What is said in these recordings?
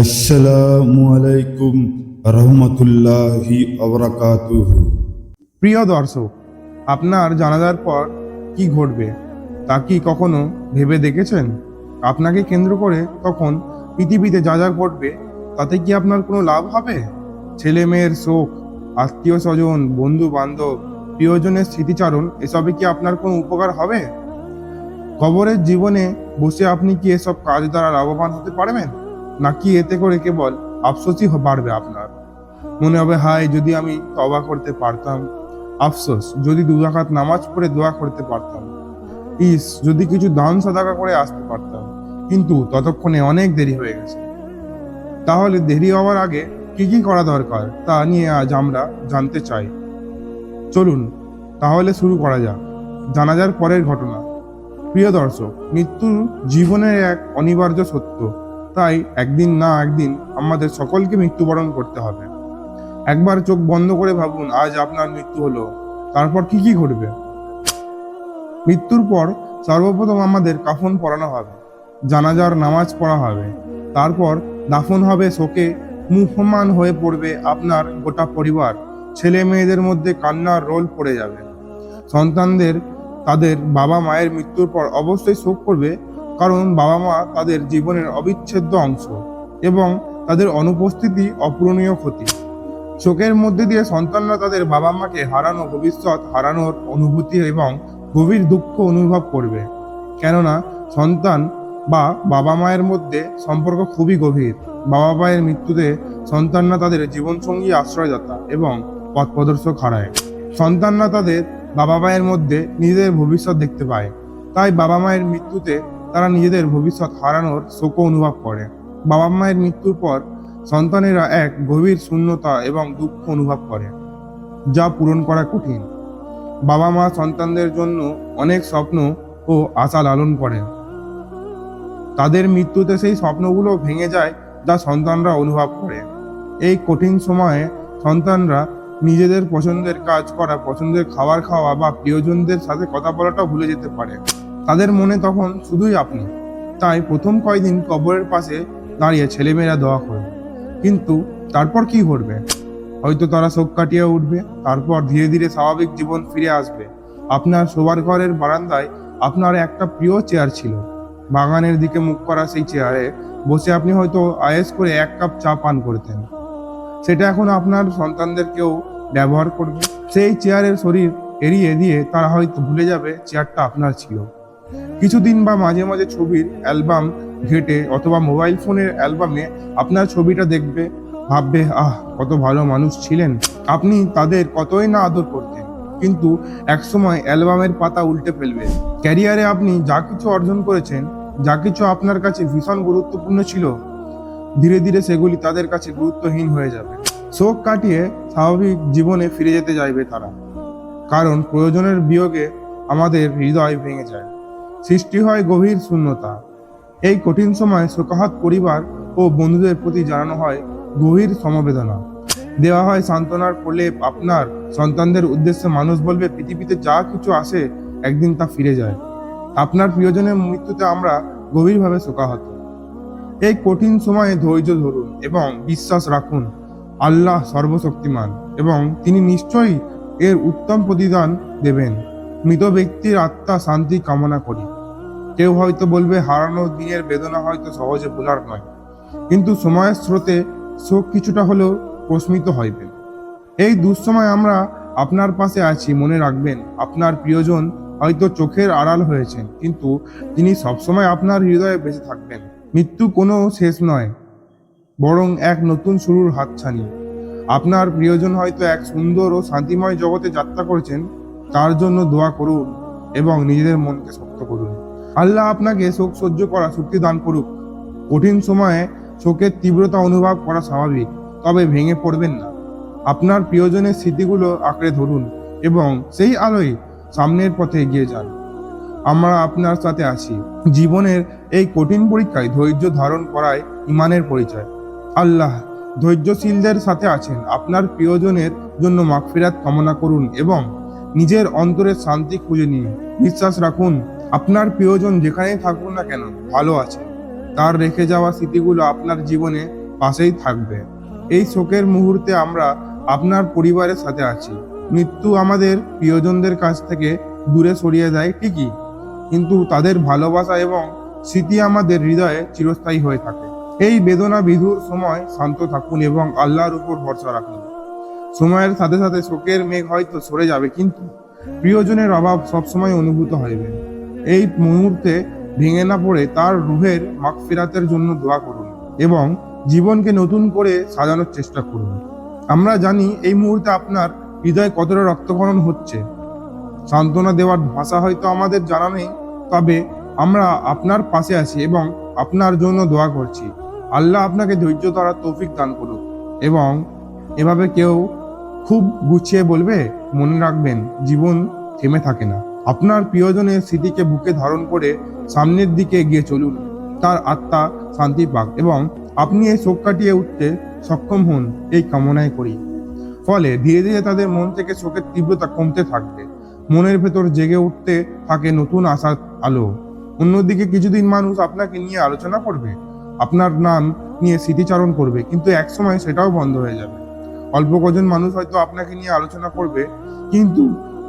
আসসালামু আলাইকুম রহমতুল্লাহি প্রিয় দর্শক, আপনার জানাজার পর কি ঘটবে তা কি কখনো ভেবে দেখেছেন? আপনাকে কেন্দ্র করে তখন পৃথিবীতে যা যা ঘটবে, তাতে কি আপনার কোনো লাভ হবে? ছেলে মেয়ের শোক আত্মীয় স্বজন বন্ধু বান্ধব প্রিয়জনের স্মৃতিচারণ, এসবে কি আপনার কোনো উপকার হবে? কবরের জীবনে বসে আপনি কি এসব কাজ দ্বারা লাভবান হতে পারবেন? নাকি এতে করে কেবল আফসোসই বাড়বে আপনার? মনে হবে, হায়, যদি আমি তবা করতে পারতাম। আফসোস, যদি দু রাকাত নামাজ পড়ে দোয়া করতে পারতাম। ইস, যদি কিছু দান সাদাকা করে আসতে পারতাম। কিন্তু ততক্ষণে অনেক দেরি হয়ে গেছে। তাহলে দেরি হওয়ার আগে কি কি করা দরকার তা নিয়ে আজ আমরা জানতে চাই। চলুন, তাহলে শুরু করা যাক। জানাজার পরের ঘটনা। প্রিয় দর্শক মৃত্যু জীবনের এক অনিবার্য সত্য। তাই একদিন না একদিন আমাদের সকলকে মৃত্যুবরণ করতে হবে। একবার চোখ বন্ধ করে ভাবুন, আজ আপনার মৃত্যু হলো। তারপর কি কি ঘটবে? মৃত্যুর পর সর্বপ্রথম আমাদের কাফন পরানো হবে, জানাজার নামাজ পড়া হবে। তারপর দাফন হবে শোকে, মুহমান হয়ে পড়বে আপনার গোটা পরিবার। ছেলে মেয়েদের মধ্যে কান্নার রোল পড়ে যাবে। সন্তানদের, তাদের বাবা মায়ের মৃত্যুর পর অবশ্যই শোক করবে কারণ বাবা মা তাদের জীবনের অবিচ্ছেদ্য অংশ এবং তাদের অনুপস্থিতি অপূরণীয় ক্ষতি। শোকের মধ্যে দিয়ে সন্তানরা তাদের বাবা মাকে হারানো ভবিষ্যৎ, হারানোর অনুভূতি এবং গভীর দুঃখ অনুভব করবে। কেননা, সন্তান বা বাবা মায়ের মধ্যে সম্পর্ক খুবই গভীর। বাবা মায়ের মৃত্যুতে সন্তানরা তাদের জীবনসঙ্গী আশ্রয়দাতা এবং পথ প্রদর্শক হারায়। সন্তানরা তাদের বাবা মায়ের মধ্যে নিজেদের ভবিষ্যৎ দেখতে পায়। তাই বাবা মায়ের মৃত্যুতে তারা নিজেদের ভবিষ্যৎ হারানোর শোক অনুভব করে। বাবা মায়ের মৃত্যুর পর সন্তানেরা এক গভীর শূন্যতা এবং দুঃখ অনুভব করে, যা পূরণ করা কঠিন। বাবা মা সন্তানদের জন্য অনেক স্বপ্ন ও আশা লালন করেন তাদের মৃত্যুতে সেই স্বপ্নগুলো ভেঙে যায় যা সন্তানরা অনুভব করে। এই কঠিন সময়ে সন্তানরা নিজেদের পছন্দের কাজ করা, পছন্দের খাবার খাওয়া বা প্রিয়জনদের সাথে কথা বলাটাও ভুলে যেতে পারে। তাদের মনে তখন শুধুই আপনি। তাই প্রথম কয়দিন কবরের পাশে দাঁড়িয়ে ছেলেমেয়েরা দোয়া করবে কিন্তু তারপর কি ঘটবে? হয়তো তারা শোক কাটিয়ে উঠবে, তারপর ধীরে ধীরে স্বাভাবিক জীবন ফিরে আসবে। আপনার শোবার ঘরের বারান্দায় আপনার একটা প্রিয় চেয়ার ছিল। বাগানের দিকে মুখ করা সেই চেয়ারে বসে আপনি হয়তো আয়েস করে এক কাপ চা পান করতেন। সেটা এখন আপনার সন্তানদের কেউ ব্যবহার করবে। সেই চেয়ারের শরীর এড়িয়ে দিয়ে তারা হয়তো ভুলে যাবে, চেয়ারটা আপনার ছিল। কিছুদিন বা মাঝে মাঝে ছবির অ্যালবাম ঘেটে অথবা মোবাইল ফোনের অ্যালবামে আপনার ছবিটা দেখবে, ভাববে, আহ, কত ভালো মানুষ ছিলেন। আপনি তাদের কতই না আদর করতেন। কিন্তু একসময় অ্যালবামের পাতা উল্টে ফেলবে। ক্যারিয়ারে আপনি যা কিছু অর্জন করেছেন, যা কিছু আপনার কাছে ভীষণ গুরুত্বপূর্ণ ছিল, ধীরে ধীরে সেগুলি তাদের কাছে গুরুত্বহীন হয়ে যাবে। শোক কাটিয়ে স্বাভাবিক জীবনে ফিরে যেতে চাইবে তারা। কারণ প্রয়োজনের বিয়োগে আমাদের হৃদয় ভেঙে যায়। সৃষ্টি হয় গভীর শূন্যতা। এই কঠিন সময় শোকাহত পরিবার ও বন্ধুদের প্রতি জানানো হয় গভীর সমবেদনা। দেওয়া হয় সান্ত্বনার প্রলেপ আপনার সন্তানদের উদ্দেশ্যে মানুষ বলবে, পৃথিবীতে যা কিছু আসে, একদিন তা ফিরে যায়। আপনার প্রিয়জনের মৃত্যুতে আমরা গভীরভাবে শোকাহত। এই কঠিন সময়ে ধৈর্য ধরুন এবং বিশ্বাস রাখুন, আল্লাহ সর্বশক্তিমান এবং তিনি নিশ্চয়ই এর উত্তম প্রতিদান দেবেন। মৃত ব্যক্তির আত্মা শান্তি কামনা করি। কেউ হয়তো বলবে, হারানো দিনের বেদনা হয়তো সহজে ভোলার নয়। কিন্তু সময়ের স্রোতে শোক কিছুটা হলেও প্রস্মিত হইবে। এই দুঃসময় আমরা আপনার পাশে আছি, মনে রাখবেন, আপনার প্রিয়জন হয়তো চোখের আড়াল হয়েছেন, কিন্তু তিনি সবসময় আপনার হৃদয়ে বেঁচে থাকবেন। মৃত্যু কোনো শেষ নয়, বরং এক নতুন শুরুর হাতছানি। আপনার প্রিয়জন হয়তো এক সুন্দর ও শান্তিময় জগতে যাত্রা করেছেন তার জন্য দোয়া করুন এবং নিজেদের মনকে শক্ত করুন। আল্লাহ আপনাকে শোক সহ্য করা শক্তি দান করুক। কঠিন সময়ে শোকের তীব্রতা অনুভব করা স্বাভাবিক, তবে ভেঙে পড়বেন না। আপনার প্রিয়জনের স্মৃতিগুলো আঁকড়ে ধরুন এবং সেই আলোয় সামনের পথে এগিয়ে যান। আমরা আপনার সাথে আছি। জীবনের এই কঠিন পরীক্ষায় ধৈর্য ধারণ করায় ইমানের পরিচয়। আল্লাহ ধৈর্যশীলদের সাথে আছেন। আপনার প্রিয়জনের জন্য মাগফিরাত কামনা করুন এবং নিজের অন্তরের শান্তি খুঁজে নিন। বিশ্বাস রাখুন, আপনার প্রিয়জন যেখানেই থাকুন না কেন, ভালো আছে। তার রেখে যাওয়া স্মৃতিগুলো আপনার জীবনে পাশেই থাকবে। এই শোকের মুহূর্তে আমরা আপনার পরিবারের সাথে আছি। মৃত্যু আমাদের প্রিয়জনদের কাছ থেকে দূরে সরিয়ে দেয় ঠিকই। কিন্তু তাদের ভালোবাসা এবং স্মৃতি আমাদের হৃদয়ে চিরস্থায়ী হয়ে থাকে। এই বেদনা বিধুর সময় শান্ত থাকুন এবং আল্লাহর উপর ভরসা রাখুন। সময়ের সাথে সাথে শোকের মেঘ হয়তো সরে যাবে, কিন্তু প্রিয়জনের অভাব সবসময় অনুভূত হইবে। এই মুহূর্তে ভেঙে না পড়ে তার রুহের মাগফিরাতের জন্য দোয়া করুন এবং জীবনকে নতুন করে সাজানোর চেষ্টা করুন। আমরা জানি এই মুহূর্তে আপনার হৃদয় কতটা রক্তক্ষরণ হচ্ছে। সান্ত্বনা দেওয়ার ভাষা হয়তো আমাদের জানা নেই, তবে আমরা আপনার পাশে আছি এবং আপনার জন্য দোয়া করছি। আল্লাহ আপনাকে ধৈর্য ধরার তৌফিক দান করুক এবং এভাবে কেউ খুব গুছিয়ে বলবে, মনে রাখবেন, জীবন থেমে থাকে না। আপনার প্রিয়জনের স্মৃতিকে বুকে ধারণ করে সামনের দিকে এগিয়ে চলুন। তার আত্মা শান্তি পাক এবং আপনি এই শোক কাটিয়ে উঠতে সক্ষম হন এই কামনায় করি। ফলে ধীরে ধীরে তাদের মন থেকে শোকের তীব্রতা কমতে থাকবে। মনের ভেতর জেগে উঠতে থাকে নতুন আশার আলো। অন্যদিকে কিছুদিন মানুষ আপনাকে নিয়ে আলোচনা করবে, আপনার নাম নিয়ে স্মৃতিচারণ করবে, কিন্তু একসময় সেটাও বন্ধ হয়ে যাবে। অল্প কজন মানুষ হয়তো আপনাকে নিয়ে আলোচনা করবে, কিন্তু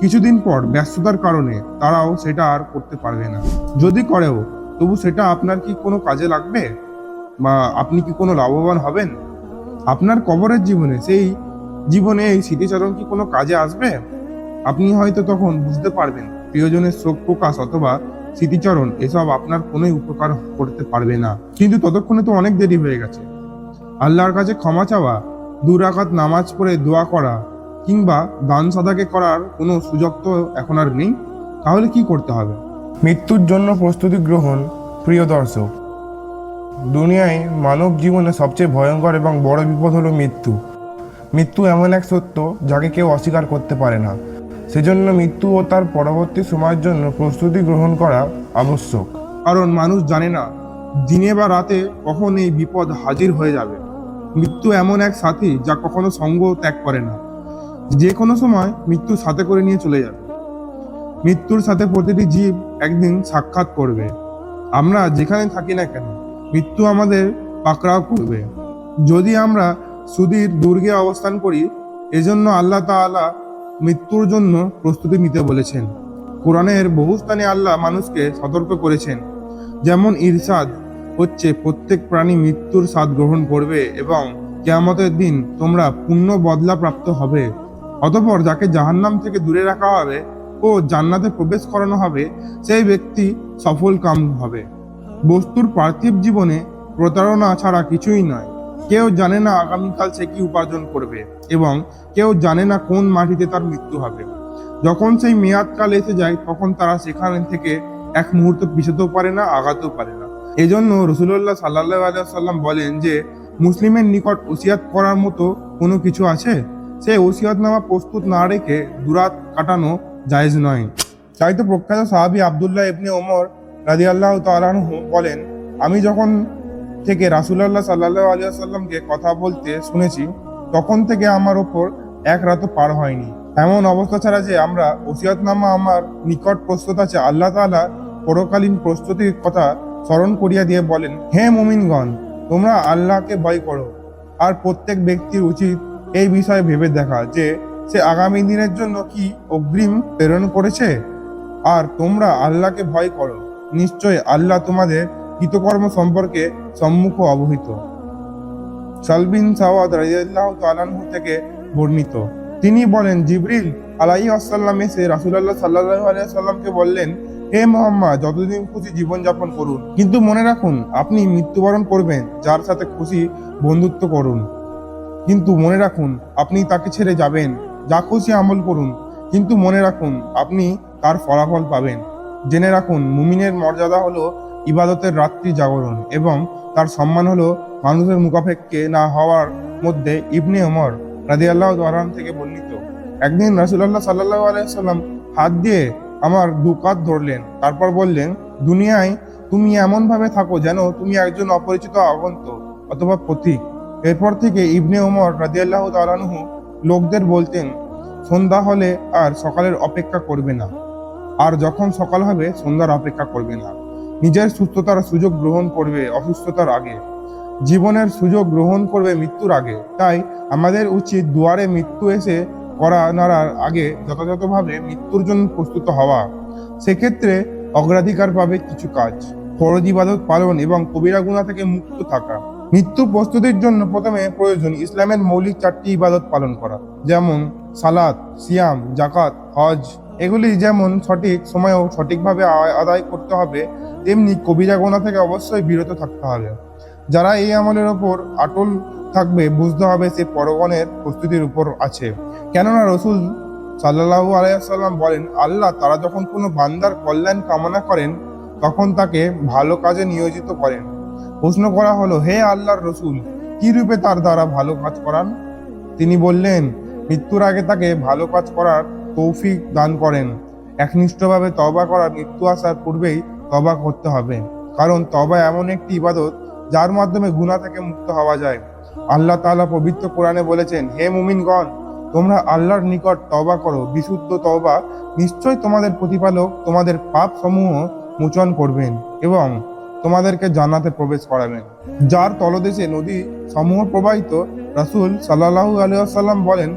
কিছুদিন পর ব্যস্ততার কারণে তারাও সেটা আর করতে পারবে না। যদি করেও, তবু সেটা আপনার কি কোনো কাজে লাগবে? বা আপনি কি কোনো লাভবান হবেন? আপনার কবরের জীবনে সেই জীবনে এই স্মৃতিচারণ কি কোনো কাজে আসবে? আপনি হয়তো তখন বুঝতে পারবেন, প্রিয়জনের শোক প্রকাশ অথবা স্মৃতিচরণ এসব আপনার কোনোই উপকার করতে পারবে না। কিন্তু ততক্ষণে তো অনেক দেরি হয়ে গেছে। আল্লাহর কাছে ক্ষমা চাওয়া দুরাকাত নামাজ পড়ে দোয়া করা কিংবা দান সাদাকে করার কোনো সুযোগ তো এখন আর নেই, তাহলে কি করতে হবে? মৃত্যুর জন্য প্রস্তুতি গ্রহণ, প্রিয় দর্শক। দুনিয়ায় মানব জীবনে সবচেয়ে ভয়ঙ্কর এবং বড় বিপদ হলো মৃত্যু। মৃত্যু এমন এক সত্য যাকে কেউ অস্বীকার করতে পারে না। সেজন্য মৃত্যু ও তার পরবর্তী সময়ের জন্য প্রস্তুতি গ্রহণ করা আবশ্যক। কারণ মানুষ জানে না, দিনে বা রাতে কখন এই বিপদ হাজির হয়ে যাবে। মৃত্যু এমন এক সাথী যা কখনো সঙ্গ ত্যাগ করে না। যে কোনো সময় মৃত্যু সাথে করে নিয়ে চলে যাবে। মৃত্যুর সাথে প্রতিটি জীব একদিন সাক্ষাৎ করবে। আমরা যেখানে থাকি না কেন, মৃত্যু আমাদের পাকড়াও করবে। যদি আমরা সুদীর দুর্গে অবস্থান করি, এজন্য আল্লাহ তাআলা মৃত্যুর জন্য প্রস্তুতি নিতে বলেছেন। কোরআনের বহু স্থানে আল্লাহ মানুষকে সতর্ক করেছেন। যেমন ইরশাদ হচ্ছে প্রত্যেক প্রাণী মৃত্যুর স্বাদ গ্রহণ করবে এবং কেয়ামতের দিন তোমরা পূর্ণ বদলা প্রাপ্ত হবে। অতপর যাকে জাহান্নাম থেকে দূরে রাখা হবে ও জান্নাতে প্রবেশ করানো হবে, সেই ব্যক্তি সফল কাম হবে। বস্তুর পার্থিব জীবনে প্রতারণা ছাড়া কিছুই নয়। কেউ জানে না আগামীকাল সে কি উপার্জন করবে এবং কেউ জানে না কোন মাটিতে তার মৃত্যু হবে। যখন সেই মেয়াদকাল এসে যায়, তখন তারা সেখান থেকে এক মুহূর্ত পিছতেও পারে না আগাতেও পারে না। এজন্য রসুল্লাহ সাল্লাহ সাল্লাম বলেন যে, মুসলিমের নিকট ওসিয়াত করার মতো কোনো কিছু আছে? সে ওসিয়াতনামা প্রস্তুত না রেখে দুরাত কাটানো জায়েজ নয়। তাই তো প্রখ্যাত সাহাবী আবদুল্লাহ ইবনে ওমর রাজি আল্লাহ তালাহু বলেন, আমি যখন থেকে রাসুলাল্লাহ সাল্লাহ আলিয়া সাল্লামকে কথা বলতে শুনেছি, তখন থেকে আমার ওপর এক রাতও পার হয়নি। এমন অবস্থা ছাড়া যে আমরা ওসিয়াতনামা আমার নিকট প্রস্তুত আছে, আল্লাহ তাআলা পরকালীন প্রস্তুতির কথা স্মরণ করিয়া দিয়ে বলেন, হে মুমিনগণ, তোমরা আল্লাহকে ভয় করো। আর প্রত্যেক ব্যক্তির উচিত এই বিষয়ে ভেবে দেখা যে, সে আগামী দিনের জন্য কি অগ্রিম প্রেরণ করেছে? আর তোমরা আল্লাহকে ভয় করো। নিশ্চয় আল্লাহ তোমাদের কৃতকর্ম সম্পর্কে সম্মুখ অবহিত। সালবিন সাওয়াদ রাজিয়াল্লাহ তালানহু থেকে বর্ণিত। তিনি বলেন, জিবরিল আলাহি আসাল্লাম এসে রাসুলাল্লাহ সাল্লাহ আলিয়াল্লামকে বললেন হে মোহাম্মদ, যতদিন খুশি জীবনযাপন করুন। কিন্তু মনে রাখুন, আপনি মৃত্যুবরণ করবেন, যার সাথে খুশি বন্ধুত্ব করুন। কিন্তু মনে রাখুন, আপনি তাকে ছেড়ে যাবেন, যা খুশি আমল করুন। কিন্তু মনে রাখুন, আপনি তার ফলাফল পাবেন। জেনে রাখুন, মুমিনের মর্যাদা হলো ইবাদতের রাত্রি জাগরণ এবং তার সম্মান হলো মানুষের মুখাপেক্ষে না হওয়ার মধ্যে ইবনে ওমর রাজি আল্লাহ থেকে বর্ণিত। একদিন রাসুলাল্লাহ সাল্লাহ আলাইসাল্লাম হাত দিয়ে আমার দু কাঁধ ধরলেন। তারপর বললেন, দুনিয়ায় তুমি এমন ভাবে থাকো যেন তুমি একজন অপরিচিত আগন্ত অথবা পথিক। এরপর থেকে ইবনে ওমর রাজিয়াল্লাহ তালানহু লোকদের বলতেন, সন্ধ্যা হলে আর সকালের অপেক্ষা করবে না। আর যখন সকাল হবে, সন্ধ্যার অপেক্ষা করবে না। নিজের সুস্থতার সুযোগ গ্রহণ করবে অসুস্থতার আগে। জীবনের সুযোগ গ্রহণ করবে মৃত্যুর আগে। তাই আমাদের উচিত দুয়ারে মৃত্যু এসে করা নাড়ার আগে যথাযথভাবে মৃত্যুর জন্য প্রস্তুত হওয়া, সেক্ষেত্রে অগ্রাধিকার পাবে কিছু কাজ। ফরজ ইবাদত পালন এবং কবিরা গুণা থেকে মুক্ত থাকা। মৃত্যু প্রস্তুতির জন্য প্রথমে প্রয়োজন ইসলামের মৌলিক চারটি ইবাদত পালন করা, যেমন সালাত, সিয়াম জাকাত হজ। এগুলি যেমন সঠিক সময়েও সঠিকভাবে আদায় করতে হবে, তেমনি কবিরা গোনা থেকে অবশ্যই বিরত থাকতে হবে। যারা এই আমলের ওপর আটল থাকবে, বুঝতে হবে সে পরগণের প্রস্তুতির উপর আছে। কেননা রসুল সাল্লাহু আলাইসাল্লাম বলেন, আল্লাহ তারা যখন কোনো বান্দার কল্যাণ কামনা করেন, তখন তাকে ভালো কাজে নিয়োজিত করেন। প্রশ্ন করা হলো, হে আল্লাহর রসুল, কি রূপে তার দ্বারা ভালো কাজ করান? তিনি বললেন, মৃত্যুর আগে তাকে ভালো কাজ করার তৌফিক দান করেন। একনিষ্ঠভাবে তবা করার মৃত্যু আসার পূর্বেই তবা করতে হবে। কারণ তবা এমন একটি ইবাদত, যার মাধ্যমে গুনাহ থেকে মুক্ত হওয়া যায়। আল্লাহ তাআলা পবিত্র কোরআনে বলেছেন, হে মুমিনগণ, তোমরা আল্লাহর নিকট তবা করো, বিশুদ্ধ তবা নিশ্চয় তোমাদের প্রতিপালক তোমাদের পাপ সমূহ মোচন করবেন এবং তোমাদেরকে জান্নাতে প্রবেশ করাবেন। যার তলদেশে নদী সমূহ প্রবাহিত, রাসুল সাল্লাল্লাহু আলাইহি ওয়াসাল্লাম বলেন,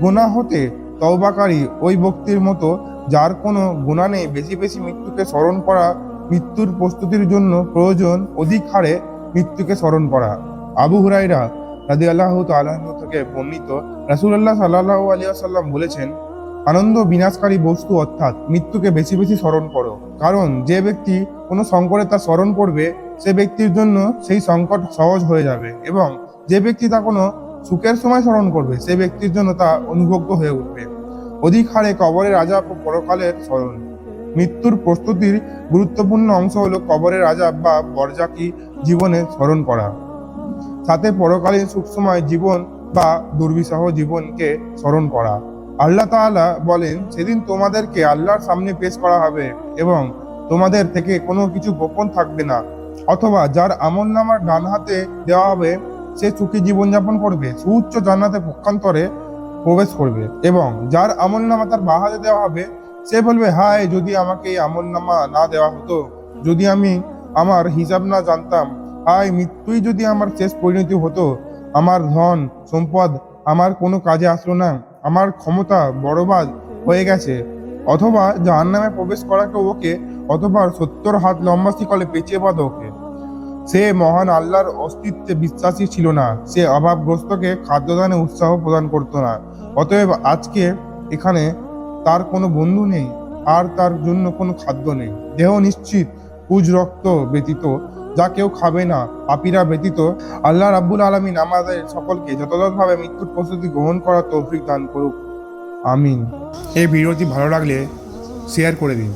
গুনাহ হতে তওবাকারী ওই ব্যক্তির মতো যার কোনো গুণা নেই, বেশি বেশি মৃত্যুকে স্মরণ করা, মৃত্যুর প্রস্তুতির জন্য প্রয়োজন অধিক হারে মৃত্যুকে স্মরণ করা। আবু হুরাইরা রাদি আল্লাহ থেকে বর্ণিত, রাসূলুল্লাহ সাল্লাল্লাহু আলাইহি ওয়াসাল্লাম বলেছেন, আনন্দ বিনাশকারী বস্তু অর্থাৎ মৃত্যুকে বেশি বেশি স্মরণ করো। কারণ যে ব্যক্তি কোনো সংকটে তা স্মরণ করবে, সে ব্যক্তির জন্য সেই সংকট সহজ হয়ে যাবে এবং যে ব্যক্তি তা কোনো সুখের সময় স্মরণ করবে, সে ব্যক্তির জন্য তা অনুভোগ্য হয়ে উঠবে। অধিক হারে কবরের আজাব ও পরকালের স্মরণ। মৃত্যুর প্রস্তুতির গুরুত্বপূর্ণ অংশ হলো কবরের আজাব বা বরজাকি জীবনে স্মরণ করা। সাথে পরকালীন সুখসময় জীবন বা দুর্বিসহ জীবনকে স্মরণ করা। আল্লাহ তাআলা বলেন, সেদিন তোমাদেরকে আল্লাহর সামনে পেশ করা হবে এবং তোমাদের থেকে কোনো কিছু গোপন থাকবে না। অথবা যার আমল নামার ডান হাতে দেওয়া হবে, সে সুখী জীবনযাপন করবে, সুউচ্চ জান্নাতে পক্ষান্তরে প্রবেশ করবে এবং যার আমল নামা তার বাঁ হাতে দেওয়া হবে, সে বলবে, হায়, যদি আমাকে এই আমল নামা না দেওয়া হতো, যদি আমি আমার হিসাব না জানতাম হায় মৃত্যুই যদি আমার শেষ পরিণতি হতো, আমার ধন, সম্পদ, আমার কোনো কাজে আসলো না, আমার ক্ষমতা বড়বাদ হয়ে গেছে। অথবা জাহান নামে প্রবেশ করাকে ওকে, অথবা সত্তর হাত লম্বা শিকলে পেঁচিয়ে বাঁধো ওকে। সে মহান আল্লাহর অস্তিত্বে বিশ্বাসী ছিল না। সে অভাবগ্রস্তকে খাদ্যদানে উৎসাহ প্রদান করতো না। অতএব আজকে এখানে তার কোনো বন্ধু নেই, আর তার জন্য কোনো খাদ্য নেই। দেহ নিশ্চিত পুজ রক্ত ব্যতীত যা কেউ খাবে না, পাপিরা ব্যতীত আল্লাহ রাব্বুল আলমিন আমাদের সকলকে যথাযথভাবে মৃত্যুর প্রস্তুতি গ্রহণ করার তৌফিক দান করুক। আমিন। এই ভিডিওটি ভালো লাগলে শেয়ার করে দিন।